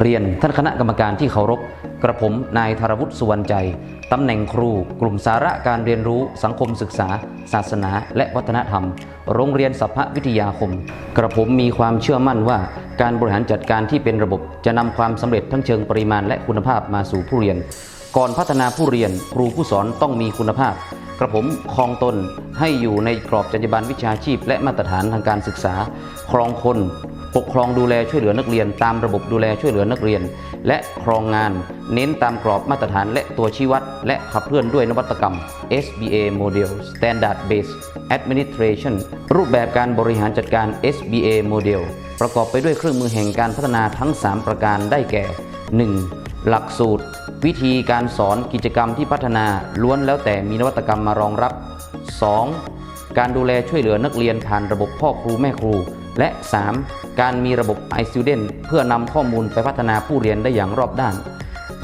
เรียนท่านคณะกรรมการที่เคารพกระผมนายธารวุฒิสุวรรณใจตำแหน่งครู กลุ่มสาระการเรียนรู้ สังคมศึกษา ศาสนา และวัฒนธรรม โรงเรียนสัพพวิทยาคม กระผมมีความเชื่อมั่นว่า การบริหารจัดการที่เป็นระบบจะนำความสำเร็จทั้งเชิงปริมาณและคุณภาพมาสู่ผู้เรียน ก่อนพัฒนาผู้เรียน ครูผู้สอนต้องมีคุณภาพ กระผมครองตนให้อยู่ในกรอบจรรยาบรรณวิชาชีพ และมาตรฐานทางการศึกษาครองคน ปกครองดูแลช่วยเหลือนักเรียน ตามระบบดูแลช่วยเหลือนักเรียน และครองงาน เน้นตามกรอบมาตรฐานและตัวชี้วัด และขับเคลื่อนด้วยนวัตกรรม SBA Model Standard Based Administration รูปแบบการบริหารจัดการ SBA Model ประกอบไปด้วยเครื่องมือแห่งการพัฒนาทั้ง 3 ประการได้แก่ 1. หลักสูตร วิธีการสอนกิจกรรมที่พัฒนาล้วนแล้วแต่มีนวัตกรรมมารองรับ 2. การดูแลช่วยเหลือนักเรียนผ่านระบบพ่อครูแม่ครู และ 3. การมีระบบ iStudent เพื่อนำข้อมูลไปพัฒนาผู้เรียนได้อย่างรอบด้าน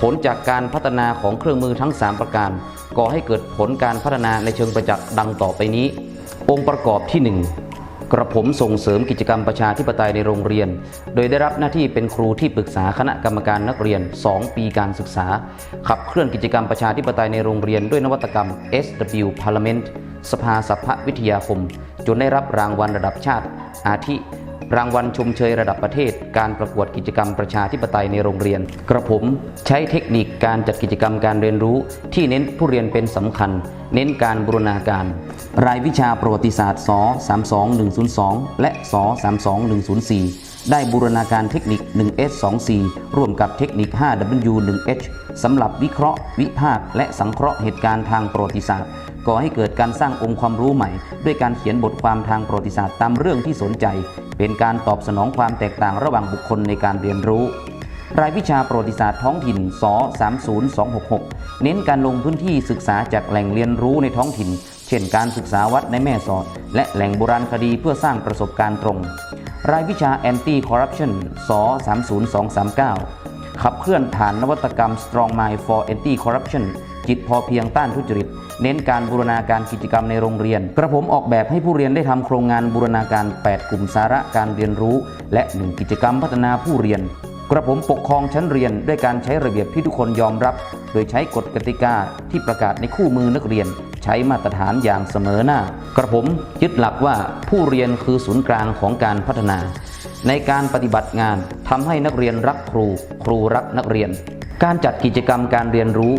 ผลจากการพัฒนาของเครื่องมือทั้ง 3 ประการก่อให้เกิดผลการพัฒนาในเชิงประจักษ์ดังต่อไปนี้ องค์ประกอบที่ 1 กระผมส่งเสริมกิจกรรมประชาธิปไตยในโรงเรียน โดยได้รับหน้าที่เป็นครูที่ปรึกษาคณะกรรมการนักเรียน 2 ปีการศึกษา ขับเคลื่อนกิจกรรมประชาธิปไตยในโรงเรียนด้วยนวัตกรรม SW Parliament สภาสัพพวิทยาคม จนได้รับรางวัลระดับชาติ อาทิ รางวัลชมเชยระดับประเทศ การประกวดกิจกรรมประชาธิปไตยในโรงเรียน กระผมใช้เทคนิคการจัดกิจกรรมการเรียนรู้ ที่เน้นผู้เรียนเป็นสำคัญ เน้นการบูรณาการ รายวิชาประวัติศาสตร์ส32102 และส32104ได้บูรณาการเทคนิค 1S24 ร่วมกับเทคนิค 5W1H สำหรับวิเคราะห์ วิพากษ์และสังเคราะห์เหตุการณ์ทางประวัติศาสตร์ ก่อให้เกิดการสร้างองค์ความรู้ใหม่ ด้วยการเขียนบทความทางประวัติศาสตร์ตามเรื่องที่สนใจ เป็นการตอบสนองความแตกต่างระหว่างบุคคลในการเรียนรู้ รายวิชาประวัติศาสตร์ท้องถิ่นส30266 เน้นการลงพื้นที่ศึกษาจากแหล่งเรียนรู้ในท้องถิ่น เช่นการศึกษาวัดในแม่สอด และแหล่งโบราณคดีเพื่อสร้างประสบการณ์ตรง รายวิชา Anti Corruption ส30239 ขับเคลื่อนฐานนวัตกรรม Strong Mind for Anti Corruption จิตพอเพียงต้านทุจริต เน้นการบูรณาการกิจกรรมในโรงเรียน กระผมออกแบบให้ผู้เรียนได้ทำโครงงานบูรณาการ 8 กลุ่มสาระการเรียนรู้ และ 1 กิจกรรมพัฒนาผู้เรียน กระผมปกครองชั้นเรียน ด้วยการใช้ระเบียบที่ทุกคนยอมรับ โดยใช้กฎกติกาที่ประกาศในคู่มือนักเรียน ใช้มาตรฐานอย่างเสมอหน้า กระผมยึดหลักว่าผู้เรียนคือศูนย์กลางของการพัฒนา ในการปฏิบัติงานทำให้นักเรียนรักครู ครูรักนักเรียน การจัดกิจกรรมการเรียนรู้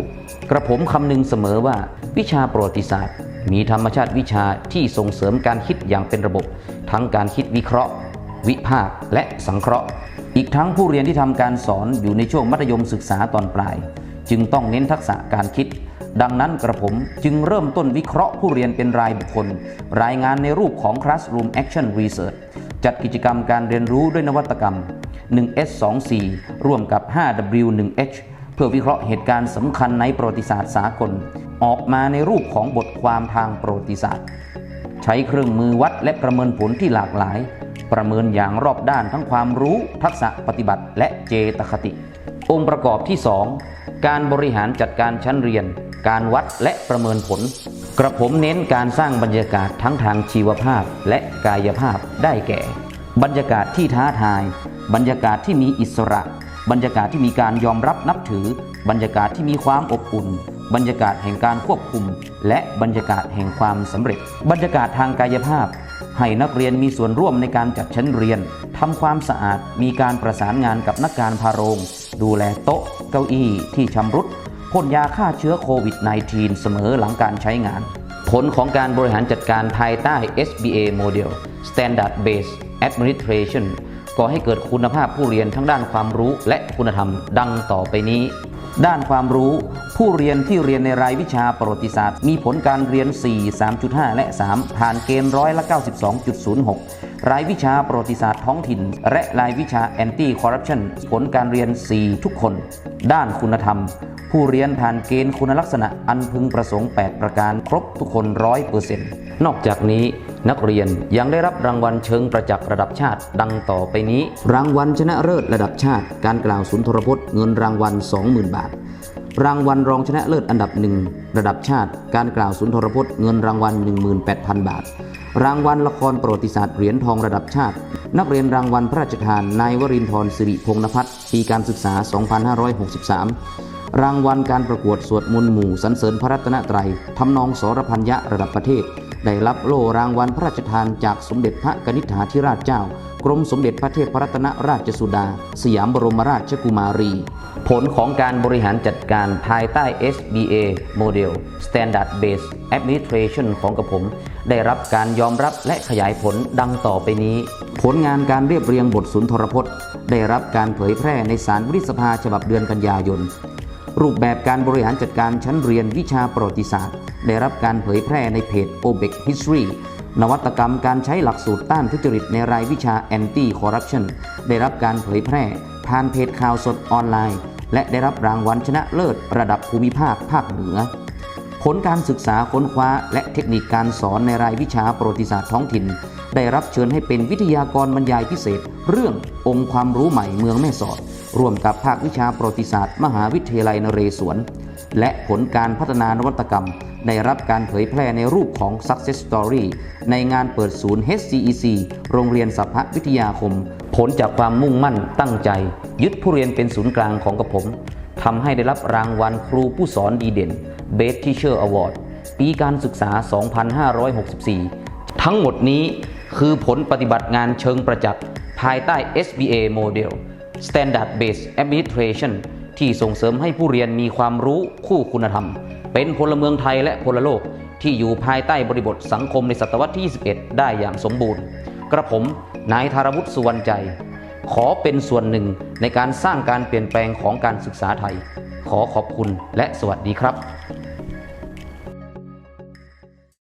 กระผมคำนึงเสมอว่าวิชาประวัติศาสตร์ มีธรรมชาติวิชาที่ส่งเสริมการคิดอย่างเป็นระบบ ทั้งการคิดวิเคราะห์ วิพากษ์และสังเคราะห์ อีกทั้งผู้เรียนที่ทำการสอนอยู่ในช่วงมัธยมศึกษาตอนปลาย จึงต้องเน้นทักษะการคิด ดังนั้นกระผมจึงเริ่มต้นวิเคราะห์ผู้เรียนเป็นรายบุคคล รายงานในรูปของ Classroom Action Research จัดกิจกรรมการเรียนรู้ด้วยนวัตกรรม 1S24 ร่วมกับ 5W1H เพื่อวิเคราะห์เหตุการณ์สำคัญในประวัติศาสตร์สากล ออกมาในรูปของบทความทางประวัติศาสตร์ ใช้เครื่องมือวัดและประเมินผลที่หลากหลาย ประเมินอย่างรอบด้านทั้งความรู้ทักษะปฏิบัติ และเจตคติ องค์ประกอบที่ 2 การบริหารจัดการชั้นเรียน การวัดและประเมินผล กระผมเน้นการสร้างบรรยากาศทั้งทางชีวภาพและกายภาพได้แก่ บรรยากาศที่ท้าทาย บรรยากาศที่มีอิสระ บรรยากาศที่มีการยอมรับนับถือ บรรยากาศที่มีความอบอุ่น บรรยากาศแห่งการควบคุม และบรรยากาศแห่งความสำเร็จ บรรยากาศทางกายภาพ ให้นักเรียนมีส่วนร่วมในการจัดชั้นเรียนทำความสะอาดมีการประสานงานกับนักการพาโรง ดูแลโต๊ะ เก้าอี้ที่ชำรุดพ่นยาฆ่าเชื้อโควิด -19 เสมอหลังการใช้งาน ผลของการบริหารจัดการภายใต้ SBA Model Standard Based Administration ก่อให้เกิดคุณภาพผู้เรียนทั้งด้านความรู้และคุณธรรมดังต่อไปนี้ ด้านความรู้ ผู้เรียนที่เรียนในรายวิชาประวัติศาสตร์ มีผลการเรียน 4 3.5 และ 3 ผ่านเกณฑ์ร้อยละ 92.06 รายวิชาประวัติศาสตร์ท้องถิ่น และรายวิชา Anti Corruption ผลการเรียน 4 ทุกคน ด้านคุณธรรม ผู้เรียนผ่านเกณฑ์คุณลักษณะอันพึงประสงค์ 8 ประการครบทุกคนร้อยเปอร์เซ็นต์นอกจากนี้นักเรียนยังได้รับรางวัลเชิงประจักษ์ระดับชาติ ดังต่อไปนี้ รางวัลชนะเลิศระดับชาติ การกล่าวสุนทรพจน์เงินรางวัล 20,000 บาท รางวัลรองชนะเลิศอันดับหนึ่งระดับชาติ การกล่าวสุนทรพจน์เงินรางวัล 18,000 บาท รางวัลละครประวัติศาสตร์เหรียญทองระดับชาติ นักเรียนรางวัลพระราชทานนายวรินทร์สิริพงษ์นภัทรปีการศึกษา 2563 รางวัลการประกวดสวดมนต์หมู่สรรเสริญพระรัตนตรัยทำนองสรพัญญะระดับประเทศ ได้รับโล่รางวัลพระราชทานจากสมเด็จพระกนิษฐาธิราชเจ้ากรมสมเด็จพระเทพรัตนราชสุดา สยามบรมราชกุมารี ผลของการบริหารจัดการภายใต้ SBA Model Standard Based Administration ของกระผม ได้รับการยอมรับและขยายผลดังต่อไปนี้ ผลงานการเรียบเรียงบทสุนทรพจน์ ได้รับการเผยแพร่ในสารวุฒิสภาฉบับเดือนกันยายน รูปแบบการบริหารจัดการชั้นเรียนวิชาประวัติศาสตร์ ได้รับการเผยแพร่ในเพจ OBEC History นวัตกรรมการใช้หลักสูตรต้านทุจริตในรายวิชา Anti Corruption ได้รับการเผยแพร่ผ่านเพจข่าวสดออนไลน์ และได้รับรางวัลชนะเลิศระดับภูมิภาคภาคเหนือ ผลการศึกษาค้นคว้า และเทคนิคการสอนในรายวิชาประวัติศาสตร์ท้องถิ่น ได้รับเชิญให้เป็นวิทยากรบรรยายพิเศษ เรื่ององค์ความรู้ใหม่เมืองแม่สอด ร่วมกับภาควิชาประวัติศาสตร์ มหาวิทยาลัยนเรศวร และผลการพัฒนานวัตกรรม ได้รับการเผยแพร่ในรูปของ Success Story ในงานเปิดศูนย์ HCEC โรงเรียนสัพพวิทยาคม ผลจากความมุ่งมั่นตั้งใจ ยึดผู้เรียนเป็นศูนย์กลางของกระผมทำให้ได้รับรางวัลครูผู้สอนดีเด่น Best Teacher Award ปีการศึกษา 2564 ทั้งหมดนี้คือผลปฏิบัติงานเชิงประจักษ์ภายใต้ SBA Model Standard Based Administration ที่ส่งเสริมให้ผู้เรียนมีความรู้คู่คุณธรรม เป็นพลเมืองไทยและพลโลก ที่อยู่ภายใต้บริบทสังคมในศตวรรษที่ 21 ได้อย่างสมบูรณ์ กระผม นายธารวุฒิสุวรรณใจ ขอเป็นส่วนหนึ่งในการสร้างการเปลี่ยนแปลงของการศึกษาไทย ขอขอบคุณและสวัสดีครับ